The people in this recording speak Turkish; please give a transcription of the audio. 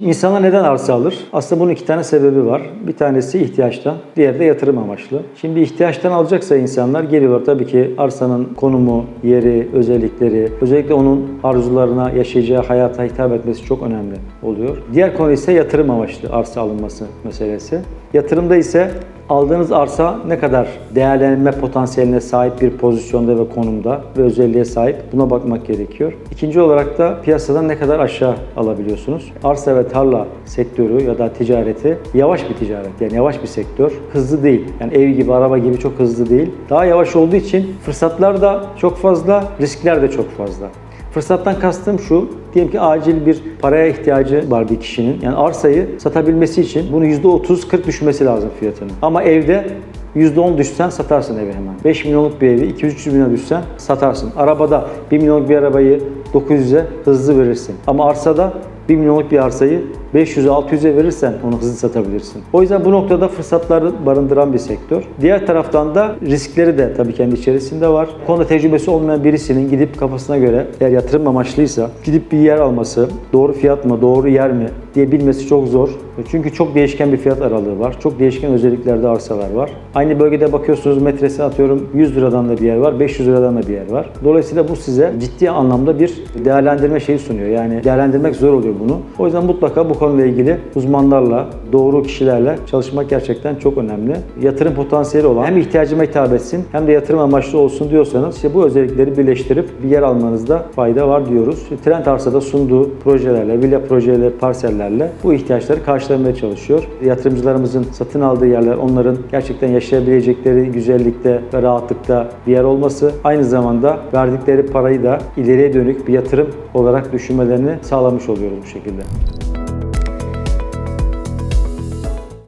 İnsanlar neden arsa alır? Aslında bunun iki tane sebebi var. Bir tanesi ihtiyaçtan, diğeri de yatırım amaçlı. Şimdi ihtiyaçtan alacaksa insanlar geliyorlar tabii ki arsanın konumu, yeri, özellikleri, özellikle onun arzularına, yaşayacağı hayata hitap etmesi çok önemli oluyor. Diğer konu ise yatırım amaçlı arsa alınması meselesi. Yatırımda ise aldığınız arsa ne kadar değerlenme potansiyeline sahip bir pozisyonda ve konumda ve özelliğe sahip buna bakmak gerekiyor. İkinci olarak da piyasadan ne kadar aşağı alabiliyorsunuz. Arsa ve tarla sektörü ya da ticareti yavaş bir ticaret yani yavaş bir sektör. Hızlı değil. Yani ev gibi, araba gibi çok hızlı değil. Daha yavaş olduğu için fırsatlar da çok fazla, riskler de çok fazla. Fırsattan kastım şu, diyelim ki acil bir paraya ihtiyacı var bir kişinin. Yani arsayı satabilmesi için bunu %30-40 düşmesi lazım fiyatının. Ama evde %10 düşsen satarsın evi hemen. 5 milyonluk bir evi 200-300 milyona düşsen satarsın. Arabada 1 milyonluk bir arabayı 900'e hızlı verirsin. Ama arsada 1 milyonluk bir arsayı 500'e 600'e verirsen onu hızlı satabilirsin. O yüzden bu noktada fırsatları barındıran bir sektör. Diğer taraftan da riskleri de tabii kendi içerisinde var. Konuda tecrübesi olmayan birisinin gidip kafasına göre eğer yatırım amaçlıysa gidip bir yer alması, doğru fiyat mı, doğru yer mi diye bilmesi çok zor. Çünkü çok değişken bir fiyat aralığı var. Çok değişken özelliklerde arsalar var. Aynı bölgede bakıyorsunuz metresine atıyorum 100 liradan da bir yer var, 500 liradan da bir yer var. Dolayısıyla bu size ciddi anlamda bir değerlendirme şeyi sunuyor. Yani değerlendirmek zor oluyor bunu. O yüzden mutlaka bu konuyla ilgili uzmanlarla, doğru kişilerle çalışmak gerçekten çok önemli. Yatırım potansiyeli olan hem ihtiyacıma hitap etsin hem de yatırım amaçlı olsun diyorsanız işte bu özellikleri birleştirip bir yer almanızda fayda var diyoruz. Trend Arsa'da sunduğu projelerle, villa projeleri, parsellerle bu ihtiyaçları karşılamaya çalışıyor. Yatırımcılarımızın satın aldığı yerler onların gerçekten yaşayabilecekleri güzellikte ve rahatlıkta bir yer olması aynı zamanda verdikleri parayı da ileriye dönük bir yatırım olarak düşünmelerini sağlamış oluyoruz bu şekilde.